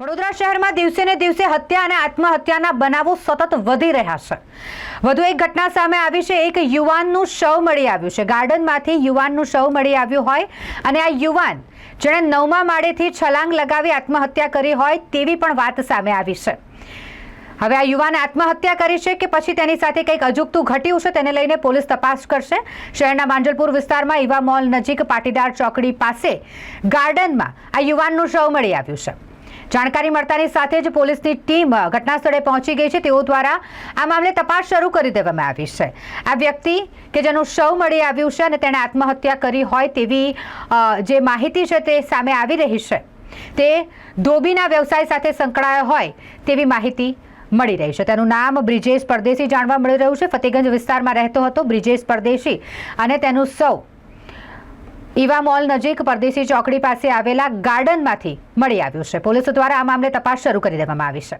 વડોદરા શહેરમાં દિવસે ને દિવસે હત્યા અને આત્મહત્યાના બનાવો સતત વધી રહ્યા છે. વધુ એક ઘટના સામે આવી છે. એક યુવાનનું શવ મળી આવ્યું છે. ગાર્ડનમાંથી યુવાનનું શવ મળી આવ્યું હોય અને આ યુવાન જેણે નવમા માળેથી છલાંગ લગાવી આત્મહત્યા કરી હોય તેવી પણ વાત સામે આવી છે. હવે આ યુવાને આત્મહત્યા કરી છે કે પછી તેની સાથે કંઈક અજુગતું ઘટ્યું છે તેને લઈને પોલીસ તપાસ કરશે. શહેરના માંજલપુર વિસ્તારમાં ઈવા મોલ નજીક પાટીદાર ચોકડી પાસે ગાર્ડનમાં આ યુવાનનું શવ મળી આવ્યું છે. જાણકારી મળતાની સાથે જ પોલીસની ટીમ ઘટના સ્થળે પહોંચી ગઈ છે. તેઓ દ્વારા આ મામલે તપાસ શરૂ કરી દેવામાં આવી છે. આ વ્યક્તિ કે જેનું શવ મળી આવ્યું છે અને તેણે આત્મહત્યા કરી હોય તેવી જે માહિતી છે તે સામે આવી રહી છે. તે ધોબીના વ્યવસાય સાથે સંકળાયો હોય તેવી માહિતી મળી રહી છે. તેનું નામ બ્રિજેશ પરદેશી જાણવા મળી રહ્યું છે. ફતેગંજ વિસ્તારમાં રહેતો હતો બ્રિજેશ પરદેશી અને તેનું સૌ ઈવા મોલ નજીક પરદેશી ચોકડી પાસે આવેલા ગાર્ડનમાંથી મળી આવ્યું છે. પોલીસ દ્વારા આ મામલે તપાસ શરૂ કરી દેવામાં આવી છે.